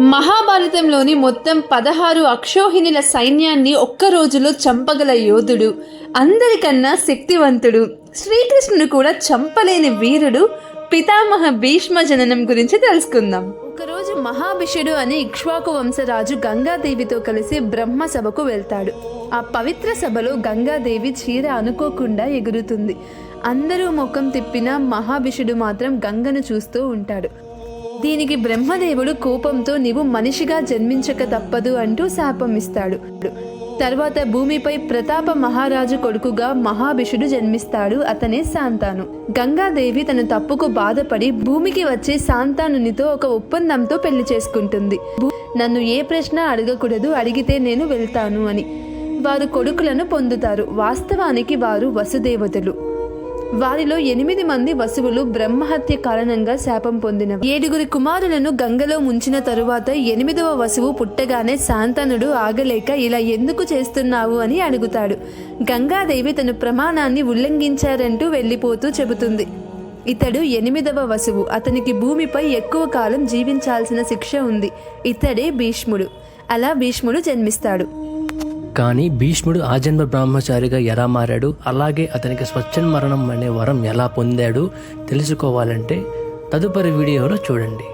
మహాభారతంలోని మొత్తం పదహారు అక్షోహిణుల సైన్యాన్ని ఒక్క రోజులో చంపగల యోధుడు. అందరికన్నా శక్తివంతుడు. శ్రీకృష్ణుడు కూడా చంపలేని వీరుడు పితామహ భీష్మ జననం గురించి తెలుసుకుందాం. ఒకరోజు మహాభిషుడు అనే ఇక్ష్వాకు వంశరాజు గంగాదేవితో కలిసి బ్రహ్మ సభకు వెళ్తాడు. ఆ పవిత్ర సభలో గంగాదేవి చీర అనుకోకుండా ఎగురుతుంది. అందరూ ముఖం తిప్పిన మహాభిషుడు మాత్రం గంగను చూస్తూ ఉంటాడు. దీనికి బ్రహ్మదేవుడు కోపంతో నీవు మనిషిగా జన్మించక తప్పదు అంటూ శాపం ఇస్తాడు. తర్వాత భూమిపై ప్రతాప మహారాజు కొడుకుగా మహాభిషుడు జన్మిస్తాడు అతనే శాంతాను. గంగాదేవి తన తప్పుకు బాధపడి భూమికి వచ్చే శాంతానునితో ఒక ఒప్పందంతో పెళ్ళి చేసుకుంటుంది. నన్ను ఏ ప్రశ్న అడగకూడదు అడిగితే నేను వెళ్తాను అని. వారు కొడుకులను పొందుతారు. వాస్తవానికి వారు వసుదేవతలు. వారిలో ఎనిమిది మంది వసువులు బ్రహ్మహత్య కారణంగా శాపం పొందిన ఏడుగురి కుమారులను గంగలో ముంచిన తరువాత ఎనిమిదవ వసువు పుట్టగానే శాంతనుడు ఆగలేక ఇలా ఎందుకు చేస్తున్నావు అని అడుగుతాడు. గంగాదేవి తన ప్రమాణాన్ని ఉల్లంఘించారంటూ వెళ్ళిపోతూ చెబుతుంది. ఇతడు ఎనిమిదవ వసువు. అతనికి భూమిపై ఎక్కువ కాలం జీవించాల్సిన శిక్ష ఉంది. ఇతడే భీష్ముడు. అలా భీష్ముడు జన్మిస్తాడు. కానీ భీష్ముడు ఆజన్మ బ్రహ్మచారిగా ఎలా మారాడు? అలాగే అతనికి స్వచ్ఛన్ మరణం అనే వరం ఎలా పొందాడు? తెలుసుకోవాలంటే తదుపరి వీడియోలో చూడండి.